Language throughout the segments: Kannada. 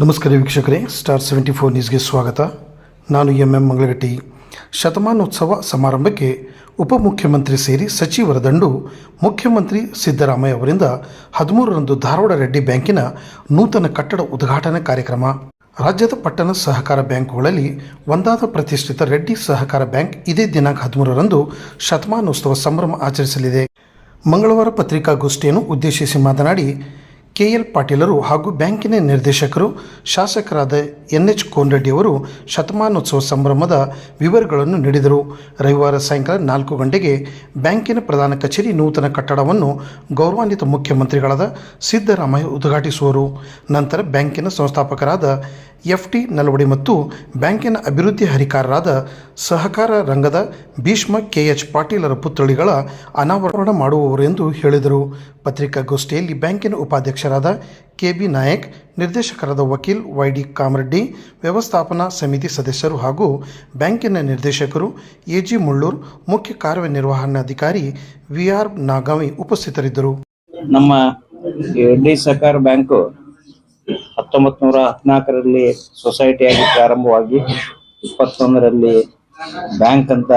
ನಮಸ್ಕಾರ ವೀಕ್ಷಕರೇ ಸ್ಟಾರ್ ಸೆವೆಂಟಿ ಫೋರ್ ನ್ಯೂಸ್ಗೆ ಸ್ವಾಗತ. ನಾನು ಎಂ ಎಂ ಮಂಗಳಗಟ್ಟಿ. ಶತಮಾನೋತ್ಸವ ಸಮಾರಂಭಕ್ಕೆ ಉಪಮುಖ್ಯಮಂತ್ರಿ ಸೇರಿ ಸಚಿವರ ದಂಡು ಮುಖ್ಯಮಂತ್ರಿ ಸಿದ್ದರಾಮಯ್ಯ ಅವರಿಂದ ಹದಿಮೂರರಂದು ಧಾರವಾಡ ರೆಡ್ಡಿ ಬ್ಯಾಂಕಿನ ನೂತನ ಕಟ್ಟಡ ಉದ್ಘಾಟನಾ ಕಾರ್ಯಕ್ರಮ. ರಾಜ್ಯದ ಪಟ್ಟಣ ಸಹಕಾರ ಬ್ಯಾಂಕುಗಳಲ್ಲಿ ಒಂದಾದ ಪ್ರತಿಷ್ಠಿತ ರೆಡ್ಡಿ ಸಹಕಾರ ಬ್ಯಾಂಕ್ ಇದೇ ದಿನಾಂಕ ಹದಿಮೂರರಂದು ಶತಮಾನೋತ್ಸವ ಸಂಭ್ರಮ ಆಚರಿಸಲಿದೆ. ಮಂಗಳವಾರ ಪತ್ರಿಕಾಗೋಷ್ಠಿಯನ್ನು ಉದ್ದೇಶಿಸಿ ಮಾತನಾಡಿ ಕೆಎಲ್ ಪಾಟೀಲರು ಹಾಗೂ ಬ್ಯಾಂಕಿನ ನಿರ್ದೇಶಕರು, ಶಾಸಕರಾದ ಎನ್ ಎಚ್ ಕೋನರೆಡ್ಡಿಯವರು ಶತಮಾನೋತ್ಸವ ಸಂಭ್ರಮದ ವಿವರಗಳನ್ನು ನೀಡಿದರು. ರವಿವಾರ ಸಾಯಂಕಾಲ ನಾಲ್ಕು ಗಂಟೆಗೆ ಬ್ಯಾಂಕಿನ ಪ್ರಧಾನ ಕಚೇರಿ ನೂತನ ಕಟ್ಟಡವನ್ನು ಗೌರವಾನ್ವಿತ ಮುಖ್ಯಮಂತ್ರಿಗಳಾದ ಸಿದ್ದರಾಮಯ್ಯ ಉದ್ಘಾಟಿಸುವರು. ನಂತರ ಬ್ಯಾಂಕಿನ ಸಂಸ್ಥಾಪಕರಾದ ಎಫ್ ಟಿ ನಲವಡಿ ಮತ್ತು ಬ್ಯಾಂಕಿನ ಅಭಿವೃದ್ಧಿ ಹರಿಕಾರರಾದ ಸಹಕಾರ ರಂಗದ ಭೀಷ್ಮ ಕೆ ಎಚ್ ಪಾಟೀಲರ ಪುತ್ಥಳಿಗಳ ಅನಾವರಣ ಮಾಡುವವರು ಎಂದು ಹೇಳಿದರು. ಪತ್ರಿಕಾಗೋಷ್ಠಿಯಲ್ಲಿ ಬ್ಯಾಂಕಿನ ಉಪಾಧ್ಯಕ್ಷರಾದ ಕೆ ಬಿ ನಾಯಕ್, ನಿರ್ದೇಶಕರಾದ ವಕೀಲ್ ವೈ ಡಿ ಕಾಮರೆಡ್ಡಿ, ವ್ಯವಸ್ಥಾಪನಾ ಸಮಿತಿ ಸದಸ್ಯರು ಹಾಗೂ ಬ್ಯಾಂಕಿನ ನಿರ್ದೇಶಕರು ಎ ಜಿ ಮುಳ್ಳೂರ್, ಮುಖ್ಯ ಕಾರ್ಯನಿರ್ವಹಣಾಧಿಕಾರಿ ವಿ ಆರ್ ನಾಗಾವಿ ಉಪಸ್ಥಿತರಿದ್ದರು. ನಮ್ಮ ಸಹಕಾರ ಬ್ಯಾಂಕು ಹತ್ತೊಂಬತ್ ನೂರ ಹದಿನಾಲ್ಕರಲ್ಲಿ ಸೊಸೈಟಿಯಾಗಿ ಪ್ರಾರಂಭವಾಗಿ ಇಪ್ಪತ್ತೊಂದರಲ್ಲಿ ಬ್ಯಾಂಕ್ ಅಂತ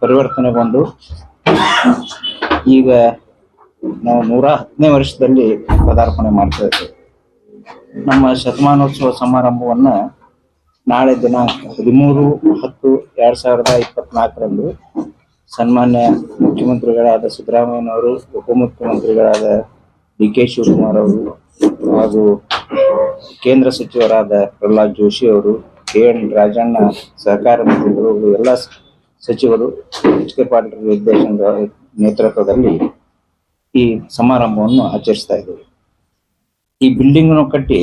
ಪರಿವರ್ತನೆಗೊಂಡು ಈಗ ನಾವು ನೂರ ಹತ್ತನೇ ವರ್ಷದಲ್ಲಿ ಪದಾರ್ಪಣೆ ಮಾಡ್ತಾ ಇದ್ದೇವೆ. ನಮ್ಮ ಶತಮಾನೋತ್ಸವ ಸಮಾರಂಭವನ್ನ ನಾಳೆ ದಿನ ಹದಿಮೂರು ಹತ್ತು ಎರಡ್ ಸಾವಿರದ ಇಪ್ಪತ್ನಾಲ್ಕರಂದು ಸನ್ಮಾನ್ಯ ಮುಖ್ಯಮಂತ್ರಿಗಳಾದ ಸಿದ್ದರಾಮಯ್ಯನವರು, ಉಪಮುಖ್ಯಮಂತ್ರಿಗಳಾದ ಡಿ ಕೆ ಶಿವಕುಮಾರ್ ಅವರು ಹಾಗೂ ಕೇಂದ್ರ ಸಚಿವರಾದ ಪ್ರಹ್ಲಾದ್ ಜೋಶಿ ಅವರು, ಕೆ ಎನ್ ರಾಜಣ್ಣ ಸಹಕಾರ ಮಂತ್ರಿಗಳು, ಎಲ್ಲ ಸಚಿವರು, ಎಚ್ ಕೆ ಪಾಟೀಲ್ ನಿರ್ದೇಶನದ ನೇತೃತ್ವದಲ್ಲಿ ಈ ಸಮಾರಂಭವನ್ನು ಆಚರಿಸ್ತಾ ಇದ್ದೇವೆ. ಈ ಬಿಲ್ಡಿಂಗ್ ಕಟ್ಟಿ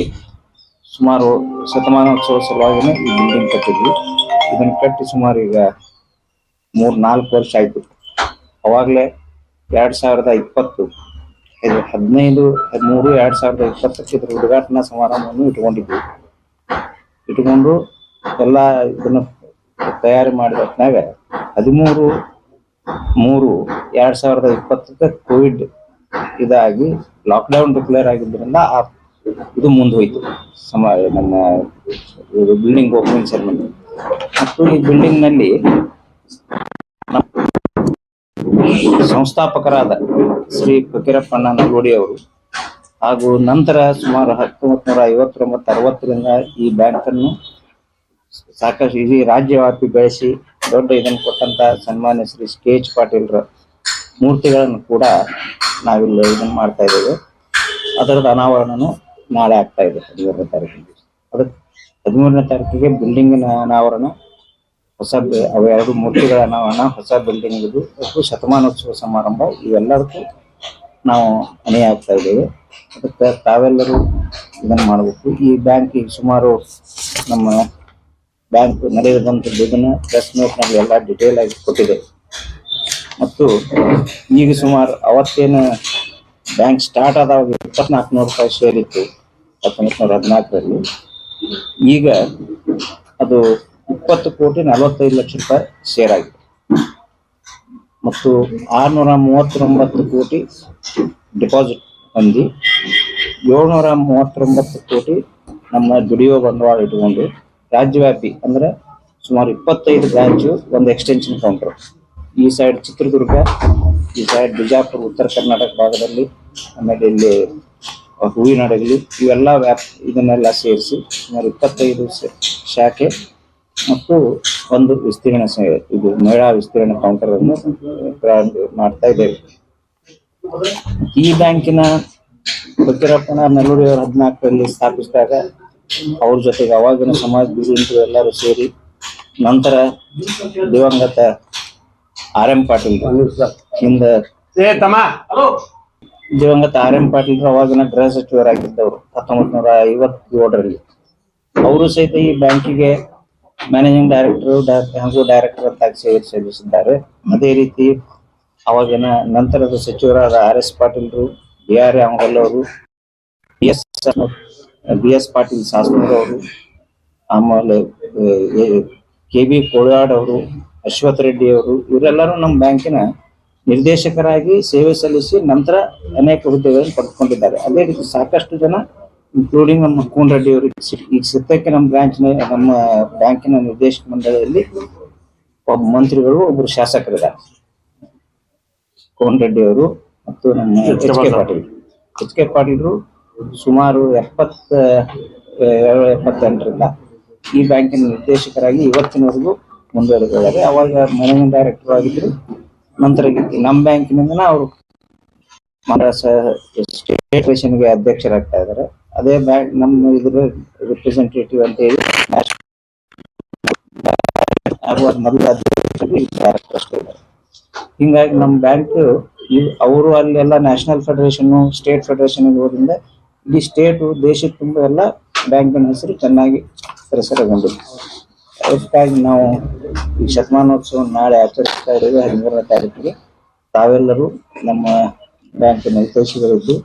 ಸುಮಾರು ಶತಮಾನೋತ್ಸವ ಸಲುವಾಗಿನೇ ಈ ಬಿಲ್ಡಿಂಗ್ ಕಟ್ಟಿದ್ವಿ. ಇದನ್ನ ಕಟ್ಟಿ ಸುಮಾರು ಈಗ ಮೂರ್ ನಾಲ್ಕು ವರ್ಷ ಆಯ್ತು. ಅವಾಗಲೇ ಎರಡ್ ಸಾವಿರದ ಇಪ್ಪತ್ತು ಇದು ಹದಿನೈದು, ಹದಿಮೂರು, ಎರಡ್ ಸಾವಿರದ ಇಪ್ಪತ್ತಕ್ಕೆ ಇದ್ರ ಉದ್ಘಾಟನಾ ಸಮಾರಂಭವನ್ನು ಇಟ್ಕೊಂಡಿದ್ವಿ ಇಟ್ಕೊಂಡು ಎಲ್ಲ ಇದನ್ನ ತಯಾರಿ ಮಾಡಿದ ಹೊತ್ತಿನಾಗ ಹದಿಮೂರು, ಮೂರು, ಎರಡ್ ಸಾವಿರದ ಇಪ್ಪತ್ತಕ್ಕೆ ಕೋವಿಡ್ ಇದಾಗಿ ಲಾಕ್ಡೌನ್ ಡಿಕ್ಲೇರ್ ಆಗಿದ್ದರಿಂದ ಆ ಇದು ಮುಂದೆ ಹೋಯ್ತು ಸಮ, ನಮ್ಮ ಬಿಲ್ಡಿಂಗ್ ಓಪನಿಂಗ್ ಸೆರೆಮನಿ ಮತ್ತು ಈ ಬಿಲ್ಡಿಂಗ್ನಲ್ಲಿ ಸಂಸ್ಥಾಪಕರಾದ ಶ್ರೀ ಫಕೀರಪ್ಪಣ್ಣ ನಲ್ವಡಿ ಅವರು ಹಾಗೂ ನಂತರ ಸುಮಾರು ಹತ್ತೊಂಬತ್ ನೂರ ಐವತ್ತೊಂಬತ್ತು ಅರವತ್ತರಿಂದ ಈ ಬ್ಯಾಂಕ್ ಅನ್ನು ಸಾಕಷ್ಟು ಇಡೀ ರಾಜ್ಯವ್ಯಾಪಿ ಬೆಳೆಸಿ ದೊಡ್ಡ ಇದನ್ನು ಕೊಟ್ಟಂತ ಸನ್ಮಾನ್ಯ ಶ್ರೀ ಕೆ ಎಚ್ ಪಾಟೀಲ್ರ ಮೂರ್ತಿಗಳನ್ನು ಕೂಡ ನಾವಿಲ್ಲಿ ಇದನ್ನ ಮಾಡ್ತಾ ಇದ್ದೇವೆ. ಅದರದ ಅನಾವರಣನು ನಾಳೆ ಆಗ್ತಾ ಇದೆ ಹದಿಮೂರನೇ ತಾರೀಕಿಗೆ. ಅದಕ್ಕೆ ಹದಿಮೂರನೇ ತಾರೀಕಿಗೆ ಬಿಲ್ಡಿಂಗಿನ ಅನಾವರಣ ಹೊಸ ಅವೆರಡು ಮೂರ್ತಿಗಳ ಅನಾವರಣ ಹೊಸ ಬಿಲ್ಡಿಂಗ್ ಇದು ಶತಮಾನೋತ್ಸವ ಸಮಾರಂಭ, ಇವೆಲ್ಲದಕ್ಕೂ ನಾವು ಅಣಿ ಆಗ್ತಾ ಇದ್ದೇವೆ. ಅದಕ್ಕೆ ತಾವೆಲ್ಲರೂ ಇದನ್ನ ಮಾಡಬೇಕು. ಈ ಬ್ಯಾಂಕ್ ಈಗ ಸುಮಾರು ನಮ್ಮ ಬ್ಯಾಂಕ್ ನಡೆದಂಥದ್ದು ಇದನ್ನ ಪ್ರೆಸ್ ನೋಟ್ನಲ್ಲಿ ಎಲ್ಲ ಡಿಟೇಲ್ ಆಗಿ ಕೊಟ್ಟಿದೆ. ಮತ್ತು ಈಗ ಸುಮಾರು ಅವತ್ತೇನು ಬ್ಯಾಂಕ್ ಸ್ಟಾರ್ಟ್ ಆದಾಗ ಇಪ್ಪತ್ನಾಲ್ಕು ನೂರು ರೂಪಾಯಿ ಶೇರ್ ಇತ್ತು ಹತ್ತೊಂಬತ್ತು ನೂರ ಹದಿನಾಲ್ಕರಲ್ಲಿ. ಈಗ ಅದು ಇಪ್ಪತ್ತು ಕೋಟಿ ನಲವತ್ತೈದು ಲಕ್ಷ ರೂಪಾಯಿ ಶೇರ್ ಆಗಿದೆ. ಮತ್ತು ಆರ್ನೂರ ಮೂವತ್ತೊಂಬತ್ತು ಕೋಟಿ ಡಿಪಾಸಿಟ್ ಹೊಂದಿ ಏಳ್ನೂರ ಮೂವತ್ತೊಂಬತ್ತು ಕೋಟಿ ನಮ್ಮ ದುಡಿಯೋ ಬಂಡವಾಳ ಇಟ್ಕೊಂಡು ರಾಜ್ಯವ್ಯಾಪಿ ಅಂದ್ರೆ ಸುಮಾರು ಇಪ್ಪತ್ತೈದು ಬ್ರಾಂಚು ಒಂದು ಎಕ್ಸ್ಟೆನ್ಷನ್ ಕೌಂಟರ್ ಈ ಸೈಡ್ ಚಿತ್ರದುರ್ಗ, ಈ ಸೈಡ್ ಬಿಜಾಪುರ, ಉತ್ತರ ಕರ್ನಾಟಕ ಭಾಗದಲ್ಲಿ, ಆಮೇಲೆ ಇಲ್ಲಿ ಹೂವಿನಡಗಲಿ ಇವೆಲ್ಲ ವ್ಯಾಪ್ ಇದನ್ನೆಲ್ಲ ಸೇರಿಸಿ ಸುಮಾರು ಇಪ್ಪತ್ತೈದು ಶಾಖೆ ಮತ್ತು ಒಂದು ವಿಸ್ತೀರ್ಣ ಇದು ಮಹಿಳಾ ವಿಸ್ತೀರ್ಣ ಕೌಂಟರ್ ಅನ್ನು ಪ್ರಾರಂಭ ಮಾಡ್ತಾ ಇದ್ದೇವೆ. ಈ ಬ್ಯಾಂಕಿನ ಫಕೀರಪ್ಪನ ನಲ್ಲೂರಿ ಅವರು ಹದಿನಾಲ್ಕರಲ್ಲಿ ಸ್ಥಾಪಿಸಿದಾಗ ಅವ್ರ ಜೊತೆಗೆ ಅವಾಗಿನ ಸಮಾಜ ಗುರುಗಳು ಎಲ್ಲರೂ ಸೇರಿ ನಂತರ ದಿವಂಗತ ಆರ್ ಎಂ ಪಾಟೀಲ್ ಹಿಂದ ದಿವಂಗತ ಆರ್ ಎಂ ಪಾಟೀಲ್ ಅವಾಗಿನ ಗೃಹ ಸಚಿವರಾಗಿದ್ದವರು ಹತ್ತೊಂಬತ್ ನೂರ ಐವತ್ತೇಳರಲ್ಲಿ. ಅವರು ಸಹಿತ ಈ ಬ್ಯಾಂಕಿಗೆ ಮ್ಯಾನೇಜಿಂಗ್ ಡೈರೆಕ್ಟರ್ ಹಾಗೂ ಡೈರೆಕ್ಟರ್ ಅಂತ ಸೇವೆ ಸಲ್ಲಿಸಿದ್ದಾರೆ. ಅದೇ ರೀತಿ ಅವಾಗಿನ ನಂತರದ ಸಚಿವರಾದ ಆರ್ ಎಸ್ ಪಾಟೀಲ್ರು, ಬಿ ಆರ್ ಅವರು B S B S Patil ಅವರು, ಆಮೇಲೆ ಕೆ ಬಿ ಕೋಳಾಡ್ ಅವರು, ಅಶ್ವಥ್ ರೆಡ್ಡಿ ಅವರು, ಇವರೆಲ್ಲರೂ ನಮ್ಮ ಬ್ಯಾಂಕಿನ ನಿರ್ದೇಶಕರಾಗಿ ಸೇವೆ ಸಲ್ಲಿಸಿ ನಂತರ ಅನೇಕ ಹುದ್ದೆಗಳನ್ನು ಪಡೆದುಕೊಂಡಿದ್ದಾರೆ. ಅದೇ ರೀತಿ ಸಾಕಷ್ಟು ಜನ ಇನ್ಕ್ಲೂಡಿಂಗ್ ನಮ್ಮ ಕೂನ್ ರೆಡ್ಡಿ ಅವರು ಈಗ ಸದ್ಯಕ್ಕೆ ನಮ್ಮ ಬ್ರಾಂಚ್ ನಮ್ಮ ಬ್ಯಾಂಕಿನ ನಿರ್ದೇಶಕ ಮಂಡಳಿಯಲ್ಲಿ ಒಬ್ಬ ಮಂತ್ರಿಗಳು ಒಬ್ಬರು ಶಾಸಕರಿದ್ದಾರೆ. ಕೋನ್ ರೆಡ್ಡಿ ಅವರು ಮತ್ತು ನಮ್ಮ H K Patil. H K ಪಾಟೀಲ್ರು ಸುಮಾರು ಎಪ್ಪತ್ತ ಎಪ್ಪತ್ತೆಂಟರಿಂದ ಈ ಬ್ಯಾಂಕಿನ ನಿರ್ದೇಶಕರಾಗಿ ಇವತ್ತಿನವರೆಗೂ ಮುಂದುವರೆದಿದ್ದಾರೆ. ಅವಾಗ ಮ್ಯಾನೇಜಿಂಗ್ ಡೈರೆಕ್ಟರ್ ಆಗಿದ್ರು. ನಂತರ ನಮ್ಮ ಬ್ಯಾಂಕಿನಿಂದ ಅವರು ಸ್ಟೇಟ್ಗೆ ಅಧ್ಯಕ್ಷರಾಗ್ತಾ ಇದ್ದಾರೆ. ಅದೇ ಬ್ಯಾಂಕ್ ನಮ್ಮ ಇದ್ರ ರಿಪ್ರೆಸೆಂಟೇಟಿವ್ ಅಂತ ಹೇಳಿ ಹಿಂಗಾಗಿ ನಮ್ಮ ಬ್ಯಾಂಕ್ ಅವರು ಅಲ್ಲೆಲ್ಲ ನ್ಯಾಷನಲ್ ಫೆಡರೇಷನ್ ಸ್ಟೇಟ್ ಫೆಡರೇಷನ್ ಇರೋದ್ರಿಂದ ಇಡೀ ಸ್ಟೇಟ್ ದೇಶದ ತುಂಬ ಎಲ್ಲ ಬ್ಯಾಂಕಿನ ಹೆಸರು ಚೆನ್ನಾಗಿ ಪ್ರಸಾರಗೊಂಡಿದೆ ಅದಕ್ಕಾಗಿ ನಾವು ಈ ಶತಮಾನೋತ್ಸವ ನಾಳೆ ಆಚರಿಸ್ತಾ ಇದ್ದೇವೆ, ಹದಿಮೂರನೇ ತಾರೀಕಿಗೆ. ತಾವೆಲ್ಲರೂ ನಮ್ಮ ಬ್ಯಾಂಕಿನ ಹಿತೈಷಿಗಳಿದ್ದು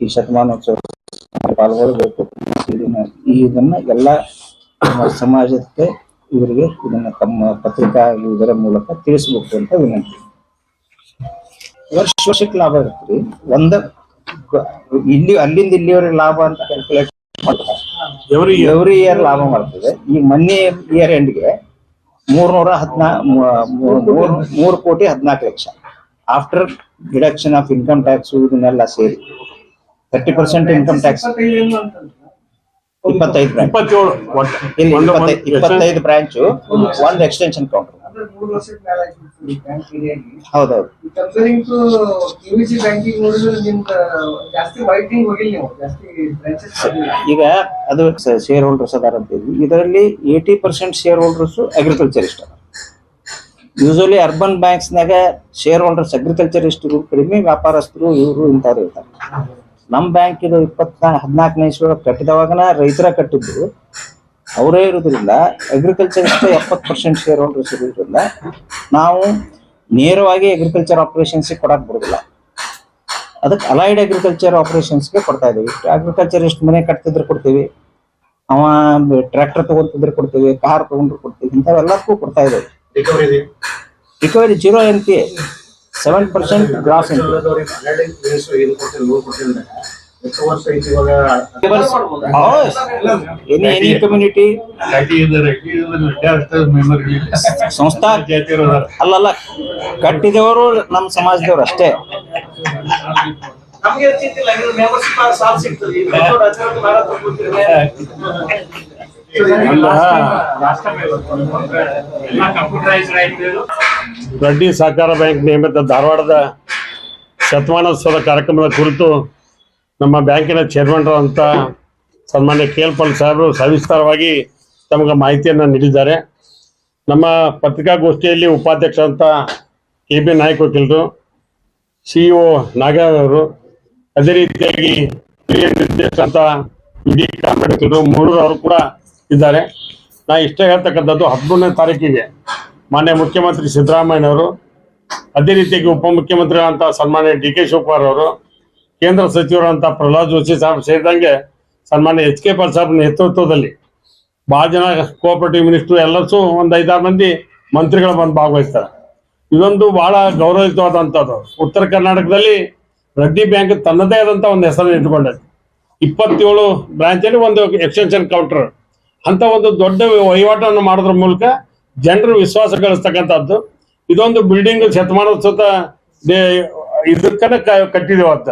ಈ ಶತಮಾನೋತ್ಸವ ಪಾಲ್ಗೊಳ್ಳಬೇಕು ಇದನ್ನ ಇದನ್ನ ಎಲ್ಲ ಸಮಾಜಕ್ಕೆ ಇವರಿಗೆ ಇದನ್ನ ತಮ್ಮ ಪತ್ರಿಕಾ ಇದರ ಮೂಲಕ ತಿಳಿಸ್ಬೇಕು ಅಂತ ವಿನಂತಿ. ವರ್ಷ ವರ್ಷಕ್ಕೆ ಲಾಭ ಇರುತ್ತೆ ಒಂದ ಇಲ್ಲಿ ಅಲ್ಲಿಂದ ಇಲ್ಲಿವರೆಗೆ ಲಾಭ ಅಂತ ಕ್ಯಾಲ್ಕುಲೇಟ್ ಮಾಡ್ತಾರೆ. ಎವ್ರಿ ಇಯರ್ ಲಾಭ ಮಾಡ್ತದೆ. ಈ ಮೊನ್ನೆ ಇಯರ್ ಎಂಡ್ಗೆ ಮೂರ್ನೂರ ಹದಿನಾ ಮೂರು ಕೋಟಿ ಹದಿನಾಲ್ಕು lakh. After deduction of income tax ಇದನ್ನೆಲ್ಲ ಸೇರಿ. ತರ್ಟಿ ಪರ್ಸೆಂಟ್ ಇನ್ಕಮ್ ಟ್ಯಾಕ್ಸ್ ಇಪ್ಪತ್ತೈದು ಬ್ರಾಂಚ್ ಇಪ್ಪತ್ತೇಳು ಇಲ್ಲಿ ಇಪ್ಪತ್ತೈದು ಬ್ರಾಂಚು ಒಂದು ಎಕ್ಸ್ಟೆನ್ಷನ್ ಕೌಂಟರ್ ಹೌದೌದು. ಬ್ರಾಂಚಸ್ ಈಗ ಅದು ಶೇರ್ ಹೋಲ್ಡರ್ಸ್ ಅದಾರ ಅಂತ ಹೇಳಿ ಇದರಲ್ಲಿ eighty percent share holders agriculturist usually urban banks ಬ್ಯಾಂಕ್ಸ್ನಾಗ share holders agriculturist ಕಡಿಮೆ ವ್ಯಾಪಾರಸ್ಥರು ಇವರು ಇಂಥವ್ರು ಇರ್ತಾರೆ. ನಮ್ಮ ಬ್ಯಾಂಕ್ ಇದು ಇಪ್ಪತ್ನಾಲ್ಕು ಹದಿನಾಲ್ಕನೇ ಇಸ್ವಿ ಕಟ್ಟಿದವಾಗನ ರೈತರ ಕಟ್ಟಿದ್ದು ಅವರೇ ಇರೋದ್ರಿಂದ ಅಗ್ರಿಕಲ್ಚರ್ ಎಪ್ಪತ್ತು ಪರ್ಸೆಂಟ್ ಶೇರ್ ಹೋಲ್ಡರ್ಸ್ ಇರೋದ್ರಿಂದ ನಾವು ನೇರವಾಗಿ ಅಗ್ರಿಕಲ್ಚರ್ ಆಪರೇಷನ್ಸ್ಗೆ ಕೊಡಕ್ ಬರೋದಿಲ್ಲ. ಅದಕ್ಕೆ ಅಲೈಡ್ ಅಗ್ರಿಕಲ್ಚರ್ ಆಪರೇಷನ್ಸ್ಗೆ ಕೊಡ್ತಾ ಇದೀವಿ ಅಗ್ರಿಕಲ್ಚರ್ ಎಷ್ಟು ಮನೆ ಕಟ್ತಿದ್ರೆ ಕೊಡ್ತೀವಿ. ಅವ ಟ್ರ್ಯಾಕ್ಟರ್ ತಗೊಂತಿದ್ರೆ ಕೊಡ್ತೀವಿ ಕಾರ್ ತಗೊಂಡ್ರು ಕೊಡ್ತೀವಿ ಇಂಥವೆಲ್ಲಕ್ಕೂ ಕೊಡ್ತಾ ಇದ್ದೀವಿ. Recovery zero N P seven percent gross N any any community ಸಂಸ್ಥಾ? ಅಲ್ಲಲ್ಲ ಕಟ್ಟಿದವರು ನಮ್ಮ ಸಮಾಜದವ್ರು ಅಷ್ಟೇ. ನಮ್ಗೆ ರೆಡ್ಡಿ ಸಹಕಾರ ಬ್ಯಾಂಕ್ ನಿಯಮಿತ ಧಾರವಾಡದ ಶತಮಾನೋತ್ಸವದ ಕಾರ್ಯಕ್ರಮದ ಕುರಿತು ನಮ್ಮ ಬ್ಯಾಂಕಿನ ಚೇರ್ಮನ್ ಅಂತ ಸನ್ಮಾನ್ಯ ಕೆ ಎಲ್ ಪಾಲ್ ಸಾಹೇಬರು ಸವಿಸ್ತಾರವಾಗಿ ತಮಗೆ ಮಾಹಿತಿಯನ್ನು ನೀಡಿದ್ದಾರೆ. ನಮ್ಮ ಪತ್ರಿಕಾಗೋಷ್ಠಿಯಲ್ಲಿ ಉಪಾಧ್ಯಕ್ಷ ಅಂತ ಕೆ ಬಿ ನಾಯಕ್ ವಕೀಲರು ಸಿಇಒ ನಾಗರಾಜ್ ಅವರು, ಅದೇ ರೀತಿಯಾಗಿ ನಿರ್ದೇಶಕ ಅಂತ ಇಡೀ ಕಾಂಬೇಡ್ಕರ್ ಮೂರರವರು ಕೂಡ ಇದ್ದಾರೆ. ನಾ ಇಷ್ಟೇ ಹೇಳ್ತಕ್ಕಂಥದ್ದು ಹದಿಮೂರನೇ ತಾರೀಕಿಗೆ ಮಾನ್ಯ ಮುಖ್ಯಮಂತ್ರಿ ಸಿದ್ದರಾಮಯ್ಯನವರು, ಅದೇ ರೀತಿಯಾಗಿ ಉಪಮುಖ್ಯಮಂತ್ರಿಗಳಂತ ಸನ್ಮಾನ್ಯ ಡಿ ಕೆ ಶಿವಕುಮಾರ್ ಅವರು, ಕೇಂದ್ರ ಸಚಿವರಂತ ಪ್ರಹ್ಲಾದ್ ಜೋಶಿ ಸಾಹೇಬ್ ಸೇರಿದಂಗೆ ಸನ್ಮಾನ್ಯ ಎಚ್ ಕೆ ಸಾಹೇಬ್ ನೇತೃತ್ವದಲ್ಲಿ ಬಹಳ ಜನ ಕೋಆಪರೇಟಿವ್ ಮಿನಿಸ್ಟರ್ ಎಲ್ಲರೂ ಒಂದು ಐದಾರು ಮಂದಿ ಮಂತ್ರಿಗಳು ಬಂದು ಭಾಗವಹಿಸ್ತಾರೆ. ಇದೊಂದು ಬಹಳ ಗೌರವಯುತವಾದಂಥದ್ದು. ಉತ್ತರ ಕರ್ನಾಟಕದಲ್ಲಿ ರೆಡ್ಡಿ ಬ್ಯಾಂಕ್ ತನ್ನದೇ ಆದಂಥ ಒಂದು ಹೆಸರನ್ನು ಇಟ್ಕೊಂಡೈತೆ ಇಪ್ಪತ್ತೇಳು ಬ್ರಾಂಚಲ್ಲಿ ಒಂದು ಎಕ್ಸ್ಟೆನ್ಷನ್ ಕೌಂಟರ್. ಅಂತ ಒಂದು ದೊಡ್ಡ ವಹಿವಾಟನ್ನು ಮಾಡೋದ್ರ ಮೂಲಕ ಜನರು ವಿಶ್ವಾಸ ಗಳಿಸ್ತಕ್ಕಂಥದ್ದು. ಇದೊಂದು ಬಿಲ್ಡಿಂಗ್ ಶತಮಾನೋತ್ಸವ ಸುತ್ತ ಇದಕ್ಕನ ಕಟ್ಟಿದೆ ಅವತ್ತ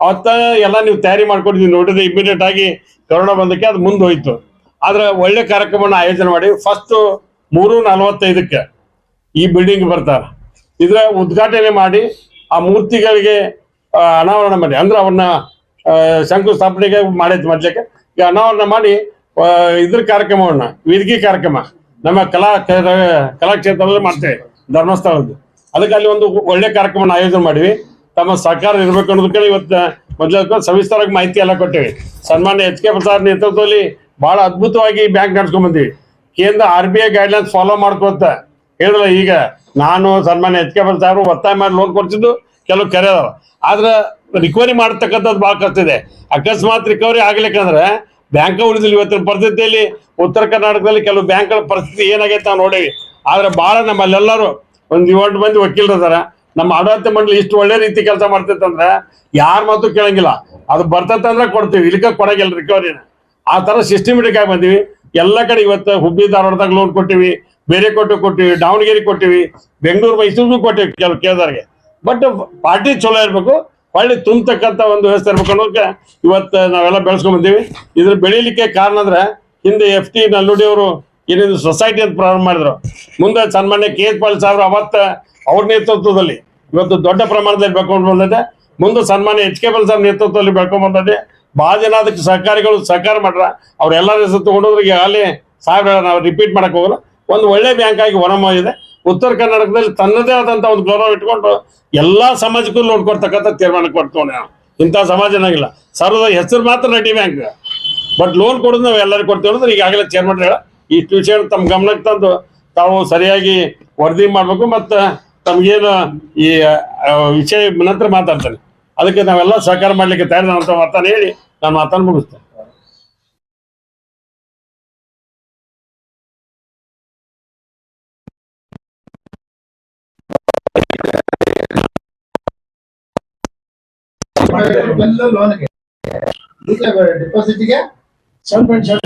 ಅವತ್ತ ಎಲ್ಲ ನೀವು ತಯಾರಿ ಮಾಡ್ಕೊಂಡಿದ್ದೀವಿ ನೋಡಿದ್ರೆ ಇಮಿಡಿಯೇಟ್ ಆಗಿ ಕರೋನಾ ಬಂದಕ್ಕೆ ಅದು ಮುಂದೆ ಹೋಯ್ತು ಆದ್ರೆ ಒಳ್ಳೆ ಕಾರ್ಯಕ್ರಮನ ಆಯೋಜನೆ ಮಾಡಿ ಫಸ್ಟ್ ಮೂರು ನಲವತ್ತೈದಕ್ಕೆ ಈ ಬಿಲ್ಡಿಂಗ್ ಬರ್ತಾರೆ. ಇದ್ರ ಉದ್ಘಾಟನೆ ಮಾಡಿ ಆ ಮೂರ್ತಿಗಳಿಗೆ ಅನಾವರಣ ಮಾಡಿ. ಅಂದ್ರೆ ಅವನ್ನ ಶಂಕುಸ್ಥಾಪನೆಗೆ ಮಾಡೈತೆ ಮೊದ್ಲಕ್ಕೆ ಈಗ ಅನಾವರಣ ಮಾಡಿ ಇದ್ರ ಕಾರ್ಯಕ್ರಮವನ್ನ ವೇದಿಕೆ ಕಾರ್ಯಕ್ರಮ. ನಮ್ಮ ಕಲಾ ಕಲಾಕ್ಷೇತ್ರದಲ್ಲಿ ಮಾಡ್ತೇವೆ, ಧರ್ಮಸ್ಥಳದ್ದು. ಅದಕ್ಕೆ ಅಲ್ಲಿ ಒಂದು ಒಳ್ಳೆ ಕಾರ್ಯಕ್ರಮನ ಆಯೋಜನೆ ಮಾಡಿವಿ. ತಮ್ಮ ಸಹಕಾರ ಇರ್ಬೇಕು ಅನ್ನೋದಕ್ಕೆ ಇವತ್ತು ಮೊದಲ ಸವಿಸ್ತಾರವಾಗಿ ಮಾಹಿತಿ ಎಲ್ಲ ಕೊಟ್ಟೇವೆ. ಸನ್ಮಾನ್ಯ ಎಚ್ ಕೆ ಪ್ರಸಾದ್ ನೇತೃತ್ವದಲ್ಲಿ ಬಹಳ ಅದ್ಭುತವಾಗಿ ಬ್ಯಾಂಕ್ ನಡ್ಸ್ಕೊಂಡ್ ಬಂದಿವಿ. ಕೇಂದ್ರ R B I guidelines follow ಮಾಡ್ಕೋತ ಹೇಳಿದ್ರೆ ಈಗ ನಾನು, ಸನ್ಮಾನ್ಯ ಎಚ್ ಕೆ ಪ್ರಸಾದ್ ಒತ್ತಾಯ ಮಾಡಿ ಲೋನ್ ಕೊಡ್ತಿದ್ದು ಕೆಲವು ಕರೆ ಅದಾವ. ಆದ್ರೆ ರಿಕವರಿ ಮಾಡ್ತಕ್ಕಂಥದ್ದು ಭಾಳ ಕಷ್ಟ ಇದೆ. ಅಕಸ್ಮಾತ್ ರಿಕವರಿ ಆಗ್ಲಿಕ್ಕಂದ್ರೆ ಬ್ಯಾಂಕ್ ಉಳಿದಿಲ್ಲ ಇವತ್ತಿನ ಪರಿಸ್ಥಿತಿಯಲ್ಲಿ ಉತ್ತರ ಕರ್ನಾಟಕದಲ್ಲಿ ಕೆಲವು ಬ್ಯಾಂಕ್ಗಳ ಪರಿಸ್ಥಿತಿ ಏನಾಗೈತೆ ನಾವು ನೋಡೇವಿ. ಆದ್ರೆ ಬಹಳ ನಮ್ಮಲ್ಲೆಲ್ಲರೂ ಒಂದು ಏಳು ಮಂದಿ ವಕೀಲರದಾರ ನಮ್ಮ ಆಡಳಿತ ಮಂಡಳಿ ಇಷ್ಟು ಒಳ್ಳೆ ರೀತಿ ಕೆಲಸ ಮಾಡ್ತೈತಂದ್ರೆ ಯಾರ ಮಾತು ಕೇಳಂಗಿಲ್ಲ. ಅದು ಬರ್ತೈತಂದ್ರೆ ಕೊಡ್ತೀವಿ. ಇಲ್ಲಿಕ ಕೊಡಂಗಿಲ್ಲ ರಿಕವರಿನ ಆ ತರ ಸಿಸ್ಟಮೆಟಿಕ್ ಆಗಿ ಬಂದಿವಿ. ಎಲ್ಲ ಕಡೆ ಇವತ್ತು ಹುಬ್ಬಿ ಧಾರವಾಡದಾಗ ಲೋನ್ ಕೊಟ್ಟಿವಿ, ಬೇರೆ ಕೋಟೆ ಕೊಟ್ಟಿವಿ ದಾವಣಗೆರೆ ಕೊಟ್ಟಿವಿ, ಬೆಂಗಳೂರು, ಮೈಸೂರಿಗೂ ಕೊಟ್ಟಿವಿ ಕೆಲವು ಕೇಳಿದವ್ರಿಗೆ. ಬಟ್ ಪಾರ್ಟಿ ಚಲೋ ಇರ್ಬೇಕು. ಹೊಳ್ಳಿ ತುಂಬತಕ್ಕಂತ ಒಂದು ವ್ಯವಸ್ಥೆ ಇರ್ಬೇಕು ಅನ್ನೋದಕ್ಕೆ ಇವತ್ತು ನಾವೆಲ್ಲ ಬೆಳೆಸ್ಕೊಂಡ್ ಬಂದೀವಿ. ಇದ್ರ ಬೆಳೀಲಿಕ್ಕೆ ಕಾರಣ ಅಂದ್ರೆ ಹಿಂದೆ ಎಫ್ ಟಿ ನಲ್ಲುಡಿ ಅವರು ಏನಿದು ಸೊಸೈಟಿ ಅಂತ ಪ್ರಾರಂಭ ಮಾಡಿದ್ರು. ಮುಂದೆ ಸನ್ಮಾನ್ಯ ಕೆ ಎಸ್ ಪಾಲ್ ಸಾಹೇಬ್ರು ಅವತ್ತ ಅವ್ರ ನೇತೃತ್ವದಲ್ಲಿ ಇವತ್ತು ದೊಡ್ಡ ಪ್ರಮಾಣದಲ್ಲಿ ಬೆಳ್ಕೊಂಡು ಬಂದಿದೆ. ಮುಂದೆ ಸನ್ಮಾನ್ಯ ಎಚ್ ಕೆ ಪಾಲ್ ಸಾಹೇಬ್ ನೇತೃತ್ವದಲ್ಲಿ ಬೆಳ್ಕೊಂಡ್ ಬಂದಿದೆ. ಬಹಳ ಜನ ಅದಕ್ಕೆ ಸಹಕಾರಿಗಳು ಸಹಕಾರ ಮಾಡ್ರ. ಅವ್ರೆಲ್ಲರ ಹೆಸರು ತಗೊಂಡೋದ್ರಿಗೆ ಅಲ್ಲಿ ಸಾಹೇಬ್ರ, ನಾವು ರಿಪೀಟ್ ಮಾಡಕ್ ಹೋಗಲ್ಲ. ಒಂದು ಒಳ್ಳೆ ಬ್ಯಾಂಕ್ ಆಗಿ ಹೊರಮೊಯ್ದಿದೆ. ಉತ್ತರ ಕರ್ನಾಟಕದಲ್ಲಿ ತನ್ನದೇ ಆದಂತ ಒಂದು ಗೌರವ ಇಟ್ಕೊಂಡು ಎಲ್ಲಾ ಸಮಾಜಕ್ಕೂ ಲೋನ್ ಕೊಡ್ತಕ್ಕಂಥ ತೀರ್ಮಾನ ಕೊಡ್ತೋಣ ನಾವು. ಇಂಥ ಸಮಾಜ ಏನಾಗಿಲ್ಲ ಸರ್ವದ ಹೆಸರು ಮಾತ್ರ ನಡಿ ಬ್ಯಾಂಕ್ ಬಟ್ ಲೋನ್ ಕೊಡೋದು ನಾವು ಎಲ್ಲರಿಗೂ ಕೊಡ್ತೇವೆ ಅಂದ್ರೆ ಈಗಾಗಲೇ ಚೇರ್ಮನ್ ಹೇಳ ಇಷ್ಟು ವಿಷಯ ತಮ್ಮ ಗಮನಕ್ಕೆ ತಂದು ತಾವು ಸರಿಯಾಗಿ ವರದಿ ಮಾಡ್ಬೇಕು ಮತ್ತು ತಮ್ಗೇನು ಈ ವಿಷಯ ನಂತರ ಮಾತಾಡ್ತಾನೆ. ಅದಕ್ಕೆ ನಾವೆಲ್ಲ ಸಹಕಾರ ಮಾಡ್ಲಿಕ್ಕೆ ತಯಾರಿ ಅಂತ ಮಾತನ್ನು ಹೇಳಿ ನಾನು ಮಾತನ್ನು ಮುಗಿಸ್ತೇನೆ. ಡಿಪಾಸಿಟ್ಗೆ ಸೆವೆನ್ ಪಾಯಿಂಟ್ ಸರ್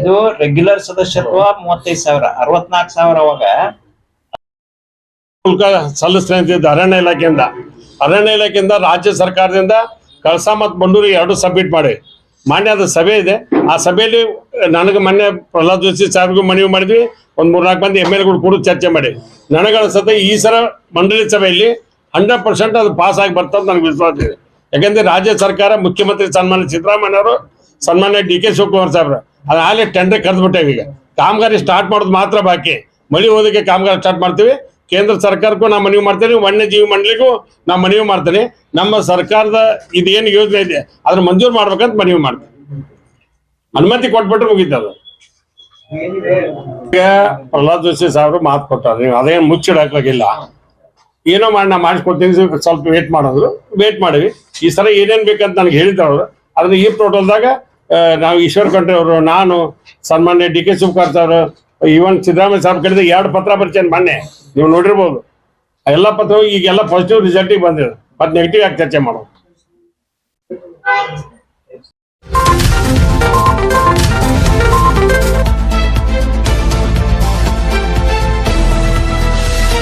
ಇದು? ರೆಗ್ಯುಲರ್ ಸದಸ್ಯತ್ವ ಮೂವತ್ತೈದು ಸಾವಿರ, ಅರವತ್ನಾಲ್ಕು ಸಾವಿರ ಅವಾಗ ಅಂತಿದ್ದು ಅರಣ್ಯ ಇಲಾಖೆಯಿಂದ ಅರಣ್ಯ ಇಲಾಖೆಯಿಂದ ರಾಜ್ಯ ಸರ್ಕಾರದಿಂದ ಕಳಸಾ ಮತ್ತು ಬಂಡೂರಿಗೆ ಎರಡು ಸಬ್ಮಿಟ್ ಮಾಡಿ ಮಾನ್ಯ ಅದು ಸಭೆ ಇದೆ. ಆ ಸಭೆಯಲ್ಲಿ ನನಗೆ ಮೊನ್ನೆ ಪ್ರಹ್ಲಾದ್ ಜೋಶಿ ಸಾಹೇಬ್ಗೂ ಮನವಿ ಮಾಡಿದ್ವಿ. ಒಂದ್ ಮೂರ್ನಾಲ್ಕು ಮಂದಿ ಎಂ ಎಲ್ಗಳು ಕೂಡ ಚರ್ಚೆ ಮಾಡಿ. ನನಗೆ ಅನಿಸುತ್ತೆ ಈ ಸಲ ಮಂಡಳಿ ಸಭೆಯಲ್ಲಿ ಹಂಡ್ರೆಡ್ ಪರ್ಸೆಂಟ್ ಅದು ಪಾಸ್ ಆಗಿ ಬರ್ತದೆ ನನಗೆ ವಿಶ್ವಾಸ ಇದೆ. ಯಾಕಂದ್ರೆ ರಾಜ್ಯ ಸರ್ಕಾರ ಮುಖ್ಯಮಂತ್ರಿ ಸನ್ಮಾನ್ಯ ಸಿದ್ದರಾಮಯ್ಯ ಅವರು, ಸನ್ಮಾನ್ಯ ಡಿ ಕೆ ಶಿವಕುಮಾರ್ ಸಾಹೇಬ್ರು ಆಲೇ ಟೆಂಡರ್ ಕರೆದ್ಬಿಟ್ಟೆ ಈಗ. ಕಾಮಗಾರಿ ಸ್ಟಾರ್ಟ್ ಮಾಡೋದು ಮಾತ್ರ ಬಾಕಿ. ಮಳಿ ಹೋದಕ್ಕೆ ಕಾಮಗಾರಿ ಸ್ಟಾರ್ಟ್ ಮಾಡ್ತೀವಿ. ಕೇಂದ್ರ ಸರ್ಕಾರಕ್ಕೂ ನಾ ಮನವಿ ಮಾಡ್ತೇನೆ, ವನ್ಯಜೀವಿ ಮಂಡಳಿಗೂ ನಾ ಮನವಿ ಮಾಡ್ತೇನೆ. ನಮ್ಮ ಸರ್ಕಾರದ ಇದೇನು ಯೋಜನೆ ಇದೆ ಅದನ್ನ ಮಂಜೂರು ಮಾಡ್ಬೇಕಂತ ಮನವಿ ಮಾಡ್ತೇನೆ. ಅನುಮತಿ ಕೊಟ್ಬಿಟ್ರೆ ಮುಗೀತದು ಪ್ರಹ್ಲಾದ್ ಜೋಶಿ ಸಾಹೇಬ್ರು ಮಾತು ಕೊಟ್ಟಾರೆ, ನೀವು ಅದೇನು ಮುಚ್ಚಿಡಕ್ಕಾಗಿಲ್ಲ. ಏನೋ ಮಾಡಿ ನಾ ಮಾಡಿಸ್ಕೊಡ್ತೀನಿ, ಸ್ವಲ್ಪ- ವೇಟ್ ಮಾಡೋದು. ವೇಟ್ ಮಾಡಿವಿ. ಈ ಸಲ ಏನೇನ್ ಬೇಕಂತ ನನಗೆ ಹೇಳಿದ್ರು ಅವರು. ಅದನ್ನ ಈ ಟೋಟಲ್ದಾಗ ನಾವು ಈಶ್ವರ್ ಖಂಡ್ರೆ ಅವರು, ನಾನು ಸನ್ಮಾನ್ಯ ಡಿ ಕೆ ಶಿವಕುಮಾರ್ ಸರ್ ಇವನ್ ಸಿದ್ದರಾಮಯ್ಯ ಸಾಹೇಬ್ ಕಡೆದ ಎರಡು ಪತ್ರ ಬರ್ತೀನಿ ಮೊನ್ನೆ. ನೀವು ನೋಡಿರ್ಬೋದು. ಎಲ್ಲ ಪತ್ರ ಈಗೆಲ್ಲ ಪಾಸಿಟಿವ್ ರಿಸಲ್ಟಿಗೆ ಬಂದಿದೆ. ಮತ್ತೆ ನೆಗೆಟಿವ್ ಆಗಿ ಚರ್ಚೆ ಮಾಡೋದು?